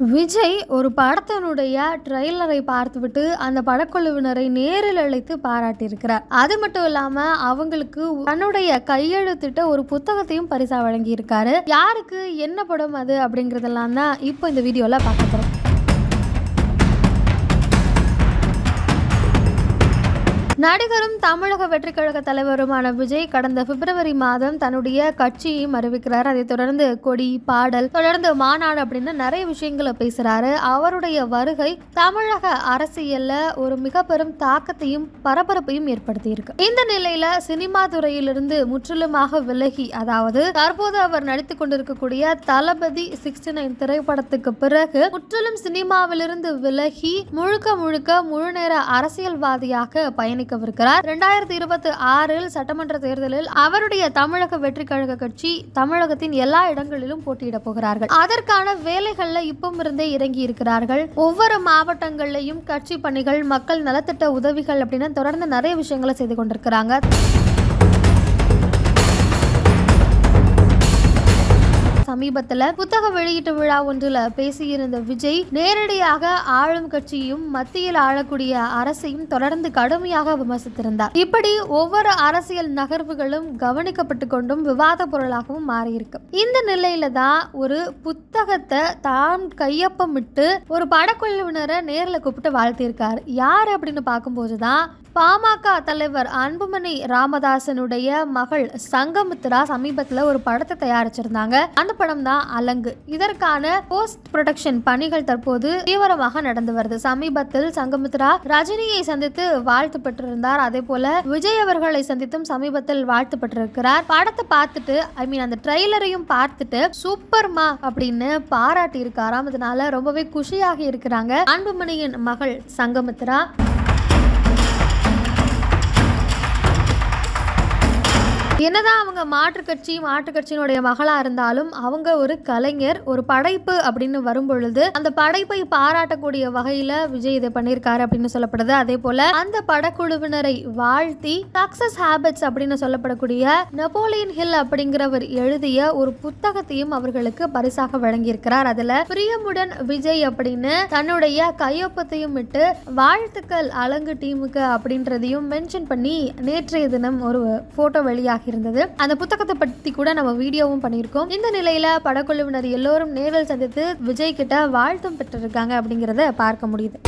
விஜய் ஒரு படத்தினுடைய ட்ரெய்லரை பார்த்துவிட்டு அந்த படக்குழுவினரை நேரில் அழைத்து பாராட்டியிருக்கிறார். அது மட்டும் இல்லாம அவங்களுக்கு தன்னுடைய கையெழுத்திட்ட ஒரு புத்தகத்தையும் பரிசா வழங்கியிருக்காரு. யாருக்கு என்ன படம் அது அப்படிங்கறதெல்லாம் தான் இப்போ இந்த வீடியோல பார்க்க போறோம். நடிகரும் தமிழக வெற்றி கழக தலைவருமான விஜய் கடந்த பிப்ரவரி மாதம் தன்னுடைய கட்சியையும் அறிவிக்கிறார். அதைத் தொடர்ந்து கொடி பாடல் தொடர்ந்து மாநாடு அப்படின்னு நிறைய விஷயங்களை பேசுறாரு. அவருடைய வருகை தமிழக அரசியல்ல ஒரு மிக பெரும் தாக்கத்தையும் பரபரப்பையும் ஏற்படுத்தி இருக்கு இந்த நிலையில சினிமா துறையிலிருந்து முற்றிலுமாக விலகி அதாவது தற்போது அவர் நடித்துக் கொண்டிருக்கக்கூடிய தளபதி சிக்ஸ்டி நைன் திரைப்படத்துக்கு பிறகு முற்றிலும் சினிமாவிலிருந்து விலகி முழுக்க முழுக்க முழுநேர அரசியல்வாதியாக பயணிக்க பயணிக்கவிருக்கிறார் இரண்டாயிரத்தி இருபத்தி ஆறில் சட்டமன்ற தேர்தலில் அவருடைய தமிழக வெற்றி கழக கட்சி தமிழகத்தின் எல்லா இடங்களிலும் போட்டியிட போகிறார்கள். அதற்கான வேலைகள்ல இப்பவும் இருந்தே இறங்கி இருக்கிறார்கள். ஒவ்வொரு மாவட்டங்கள்லையும் கட்சி பணிகள் மக்கள் நலத்திட்ட உதவிகள் அப்படின்னு தொடர்ந்து நிறைய விஷயங்களை செய்து கொண்டிருக்கிறாங்க. சமீபத்துல புத்தக வெளியீட்டு விழா ஒன்றில் பேசியிருந்த விஜய் நேரடியாக ஆளும் கட்சியும் மத்தியில் ஆளக்கூடிய அரசையும் தொடர்ந்து கடுமையாக விமர்சித்திருந்தார். இப்படி ஒவ்வொரு அரசியல் நகர்வுகளும் கவனிக்கப்பட்டு கொண்டும் விவாத பொருளாகவும் மாறியிருக்கு. இந்த நிலையில தான் ஒரு புத்தகத்தை தான் கையொப்பமிட்டு ஒரு படக்குழுவினரை நேரில் கூப்பிட்டு வாழ்த்தியிருக்கார். யார் அப்படின்னு பார்க்கும்போது தான் பாமக தலைவர் அன்புமணி ராமதாசனுடைய மகள் சங்கமித்ரா சமீபத்தில் ஒரு படத்தை தயாரிச்சிருந்தாங்க. அந்த படம் தான் அலங்கு. இதற்கான போஸ்ட் ப்ரொடக்ஷன் பணிகள் தற்போது தீவிரமாக நடந்து வருது. சமீபத்தில் சங்கமித்ரா ரஜினியை சந்தித்து வாழ்த்து பெற்றிருந்தார். அதே போல விஜய் அவர்களை சந்தித்தும் சமீபத்தில் வாழ்த்து பெற்றிருக்கிறார். படத்தை பார்த்துட்டு ஐ மீன் அந்த ட்ரெய்லரையும் பார்த்துட்டு சூப்பர்மா அப்படின்னு பாராட்டி இருக்காராம் இதனால ரொம்பவே குஷியாகி இருக்கிறாங்க. அன்புமணியின் மகள் சங்கமித்ரா. என்னதான் அவங்க மாற்றுக் கட்சி மாற்றுக் கட்சியினுடைய மகளா இருந்தாலும் அவங்க ஒரு கலைஞர் ஒரு படைப்பு அப்படின்னு வரும்பொழுது அந்த படைப்பை பாராட்டக்கூடிய வகையில விஜய் இதை பண்ணியிருக்காரு அப்படின்னு சொல்லப்படுது. அதே போல அந்த படக்குழுவினரை வாழ்த்தி சக்சஸ் ஹேபிட்ஸ் அப்படின்னு சொல்லப்படக்கூடிய நெப்போலியன் ஹில் அப்படிங்கிறவர் எழுதிய ஒரு புத்தகத்தையும் அவர்களுக்கு பரிசாக வழங்கியிருக்கிறார். அதுல பிரியமுடன் விஜய் அப்படின்னு தன்னுடைய கையொப்பத்தையும் விட்டு வாழ்த்துக்கள் அலங்கு டீமுக்கு அப்படின்றதையும் மென்ஷன் பண்ணி நேற்றைய தினம் ஒரு போட்டோ வெளியாகி இருந்தது. அந்த புத்தகத்தை பற்றி கூட நம்ம வீடியோவும் பண்ணியிருக்கோம். இந்த நிலையில படக்குழுவினர் எல்லோரும் நேரில் சந்தித்து விஜய் கிட்ட வாழ்த்தும் பெற்றிருக்காங்க அப்படிங்கிறத பார்க்க முடியுது.